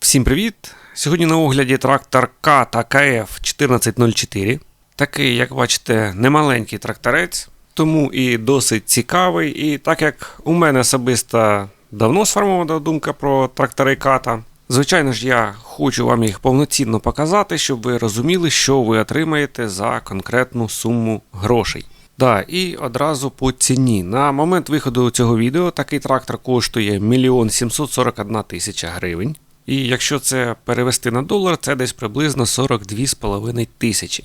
Всім привіт! Сьогодні на огляді трактор Ката КФ 1404. Такий, як бачите, немаленький тракторець, тому і досить цікавий. І так як у мене особисто давно сформована думка про трактори Ката, звичайно ж, я хочу вам їх повноцінно показати, щоб ви розуміли, що ви отримаєте за конкретну суму грошей. Да, і одразу по ціні. На момент виходу цього відео такий трактор коштує 1 741 тисяча гривень. І якщо це перевести на долар, це десь приблизно 42,5 тисячі.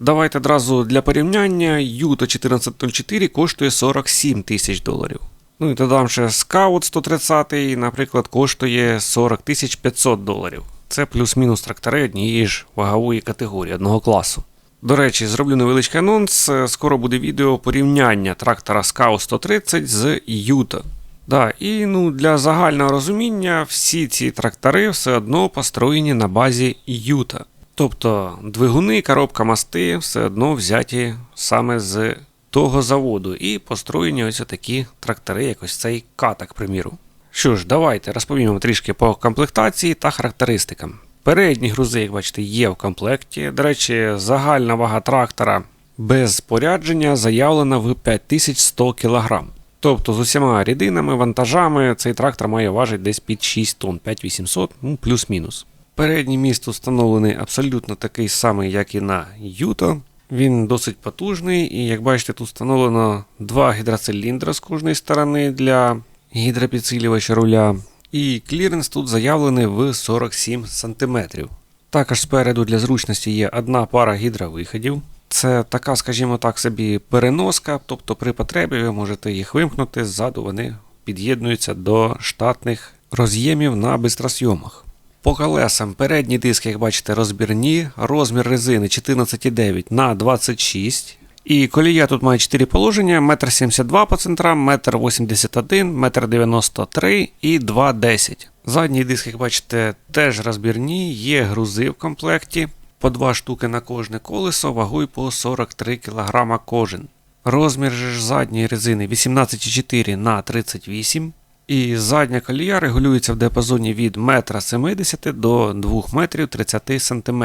Давайте одразу для порівняння Юто 1404 коштує 47 тисяч доларів. Ну і додам ще Скаут 130, наприклад, коштує 40 тисяч 500 доларів. Це плюс-мінус трактори однієї ж вагової категорії одного класу. До речі, зроблю невеличкий анонс. Скоро буде відео порівняння трактора Scout 130 з Юто. Да, і ну, для загального розуміння всі ці трактори все одно построєні на базі Юта. Тобто двигуни, коробка мости все одно взяті саме з того заводу і построєні ось такі трактори, як ось цей катак, приміру. Що ж, давайте розповімо трішки по комплектації та характеристикам. Передні грузи, як бачите, є в комплекті. До речі, загальна вага трактора без спорядження заявлена в 5100 кг. Тобто з усіма рідинами, вантажами цей трактор має важити десь під 6 тонн, 5800, ну плюс-мінус. Передній міст встановлений абсолютно такий самий, як і на Юто. Він досить потужний, і як бачите, тут встановлено два гідроциліндри з кожної сторони для гідропідсилювача руля. І кліренс тут заявлений в 47 см. Також спереду для зручності є одна пара гідровиходів. Це така, скажімо так, собі переноска, тобто при потребі ви можете їх вимкнути, ззаду вони під'єднуються до штатних роз'ємів на бистросйомах. По колесам передні диски, як бачите, розбірні, розмір резини 14,9 на 26 і колія тут має 4 положення: 1,72 м по центрам, 1,81 м, 1,93 м і 2,10 Задній диск, як бачите, теж розбірні, є грузи в комплекті по 2 штуки на кожне колесо, вагою по 43 кг кожен. Розмір ж задньої резини 18,4 на 38 і задня колія регулюється в диапазоні від 1,70 м до 2 метрів 30 см.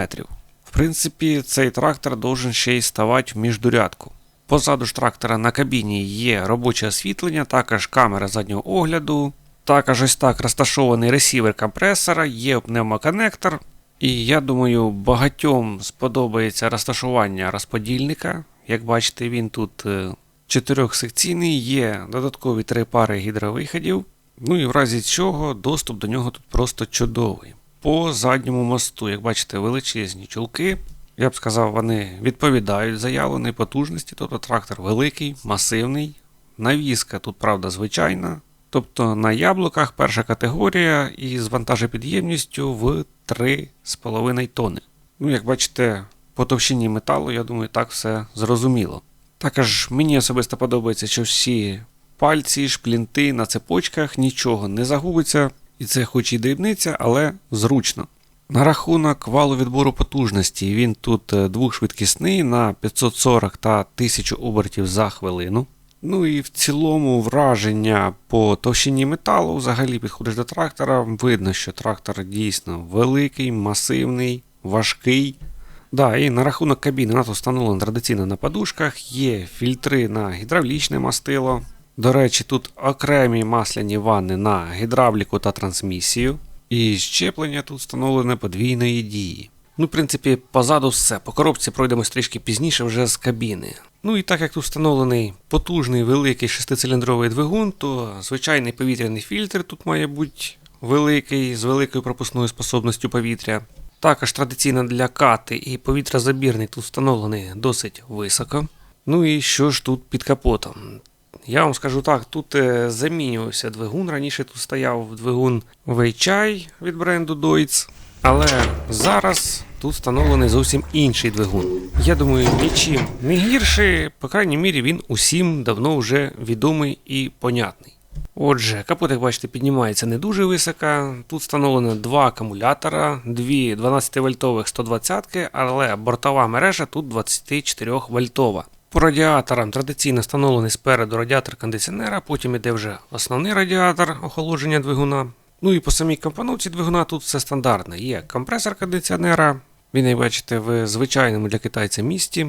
В принципі, цей трактор должен ще й ставати в міждурядку. Позаду ж трактора на кабіні є робоче освітлення, також камера заднього огляду. Також ось так розташований ресівер компресора, є пневмоконнектор. І я думаю, багатьом сподобається розташування розподільника. Як бачите, він тут е, чотирьохсекційний, є додаткові три пари гідровиходів. Ну і в разі чого доступ до нього тут просто чудовий. По задньому мосту, як бачите, величезні чулки. Я б сказав, вони відповідають заявленій потужності, тобто трактор великий, масивний. Навіска тут, правда, звичайна. Тобто на яблуках перша категорія із вантажопідємністю в 3,5 тонни. Ну, як бачите, по товщині металу, я думаю, так все зрозуміло. Також мені особисто подобається, що всі пальці, шплінти на цепочках нічого не загубиться, і це хоч і дрібниця, але зручно. На рахунок валу відбору потужності, він тут двохшвидкісний на 540 та 1000 обертів за хвилину. Ну і в цілому враження по товщині металу взагалі підходиш до трактора. Видно, що трактор дійсно великий, масивний, важкий. Да, І на рахунок кабіни НАТО встановлено традиційно на подушках, є фільтри на гідравлічне мастило. До речі, тут окремі масляні ванни на гідравліку та трансмісію. І щеплення тут встановлене подвійної дії. Ну, в принципі, позаду все. По коробці пройдемось трішки пізніше вже з кабіни. Ну і так як тут встановлений потужний великий шестициліндровий двигун, то звичайний повітряний фільтр тут має бути великий, з великою пропускною способністю повітря. Також традиційно для кати і повітрязабірник тут встановлений досить високо. Ну і що ж тут під капотом? Я вам скажу так, тут замінювався двигун. Раніше тут стояв двигун Weichai від бренду Deutz. Але зараз тут встановлений зовсім інший двигун. Я думаю, нічим не гірший, по крайній мірі, він усім давно вже відомий і понятний. Отже, капот, як бачите, піднімається не дуже високо. Тут встановлено два акумулятора, дві 12-вольтових 120 але бортова мережа тут 24 вольтова. По радіаторам традиційно встановлений спереду радіатор кондиціонера, потім іде вже основний радіатор охолодження двигуна. Ну і по самій компоновці двигуна тут все стандартне. Є компресор кондиціонера, він, як бачите, в звичайному для китайця місті.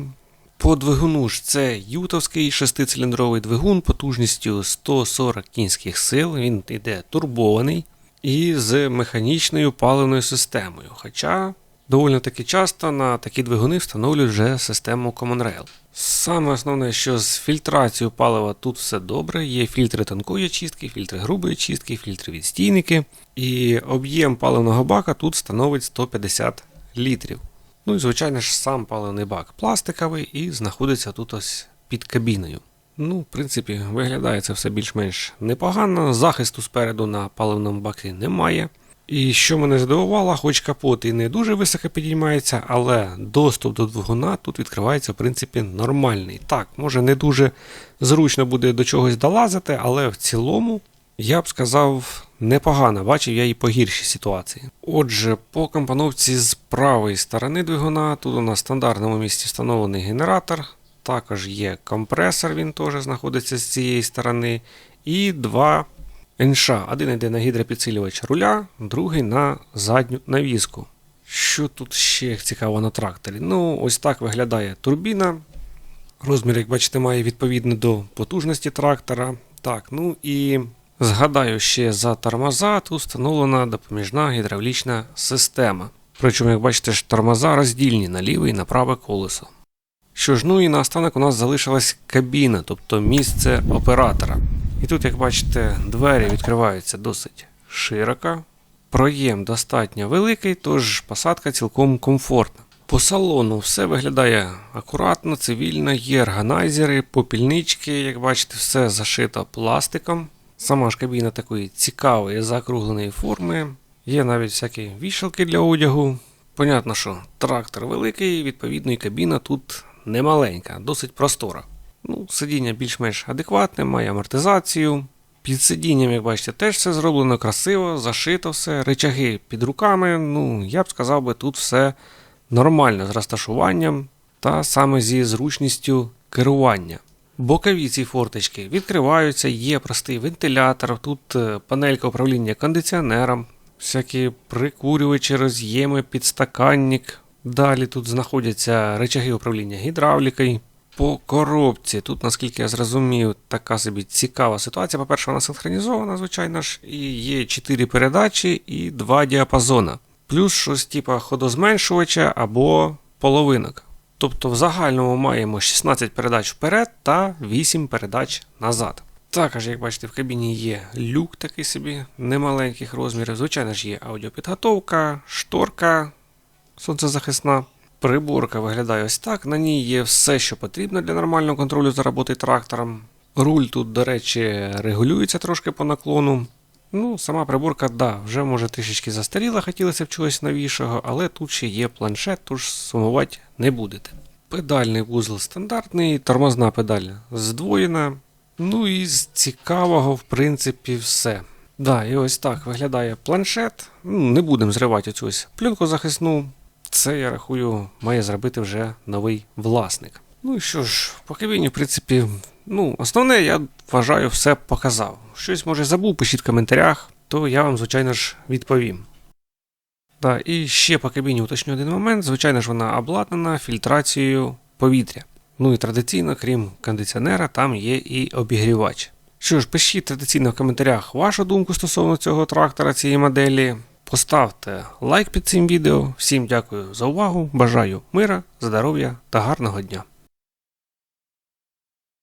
По двигуну ж це ютовський шестициліндровий двигун потужністю 140 кінських сил. Він йде турбований і з механічною паливною системою. Хоча доволі таки часто на такі двигуни встановлюють вже систему Common Rail. Саме основне, що з фільтрацією палива тут все добре. Є фільтри тонкої чистки, фільтри грубої чистки, фільтри відстійники. І об'єм паливного бака тут становить 150 літрів. Ну і звичайно ж сам паливний бак пластиковий і знаходиться тут ось під кабіною. Ну, в принципі, виглядає це все більш-менш непогано. Захисту спереду на паливному бакі немає. І що мене здивувало, хоч капот і не дуже високо підіймається, але доступ до двигуна тут відкривається, в принципі, нормальний. Так, може не дуже зручно буде до чогось долазити, але в цілому я б сказав непогано, бачив я і по гіршій ситуації. Отже, по компоновці з правої сторони двигуна, тут у нас в стандартному місці встановлений генератор, також є компресор, він теж знаходиться з цієї сторони, і два НШ. Один йде на гідропідсилювач руля, другий на задню навіску. Що тут ще цікаво на тракторі? Ну, ось так виглядає турбіна. Розмір, як бачите, має відповідно до потужності трактора. Так, ну і згадаю ще за тормоза, тут встановлена допоміжна гідравлічна система. Причому, як бачите, ж тормоза роздільні на ліве і на праве колесо. Що ж, ну і наостанок у нас залишилась кабіна, тобто місце оператора. І тут, як бачите, двері відкриваються досить широко. Проєм достатньо великий, тож посадка цілком комфортна. По салону все виглядає акуратно, цивільно, є органайзери, попільнички, як бачите, все зашито пластиком. Сама ж кабіна такої цікавої закругленої форми. Є навіть всякі вішалки для одягу. Понятно, що трактор великий, відповідно, і кабіна тут немаленька, досить простора. Ну, Сидіння більш-менш адекватне, має амортизацію. Під сидінням, як бачите, теж все зроблено красиво, зашито все, речаги під руками. Ну, я б сказав би, тут все нормально з розташуванням та саме зі зручністю керування. Бокові ці форточки відкриваються, є простий вентилятор, тут е, панелька управління кондиціонером, всякі прикурювачі, роз'єми, підстаканник. Далі тут знаходяться речаги управління гідравлікою. По коробці, тут, наскільки я зрозумів, така собі цікава ситуація. По-перше, вона синхронізована, звичайно ж, і є 4 передачі і 2 діапазона. Плюс щось типу ходозменшувача або половинок. Тобто в загальному маємо 16 передач вперед та 8 передач назад. Також, як бачите, в кабіні є люк такий собі немаленьких розмірів. Звичайно ж, є аудіопідготовка, шторка сонцезахисна. Приборка виглядає ось так. На ній є все, що потрібно для нормального контролю за роботою трактором. Руль тут, до речі, регулюється трошки по наклону. Ну, сама приборка, да, вже може трішечки застаріла, хотілося б чогось новішого, але тут ще є планшет, тож сумувати не будете. Педальний вузол стандартний, тормозна педаль здвоєна. Ну і з цікавого, в принципі, все. Да, і ось так виглядає планшет. Ну, Не будемо зривати оцю ось пленку захисну. Це, я рахую, має зробити вже новий власник. Ну і що ж, по кабіні, в принципі, ну, основне, я вважаю, все показав. Щось, може, забув, пишіть в коментарях, то я вам, звичайно ж, відповім. Так, і ще по кабіні уточню один момент. Звичайно ж, вона обладнана фільтрацією повітря. Ну і традиційно, крім кондиціонера, там є і обігрівач. Що ж, пишіть традиційно в коментарях вашу думку стосовно цього трактора, цієї моделі. Поставте лайк під цим відео. Всім дякую за увагу. Бажаю мира, здоров'я та гарного дня.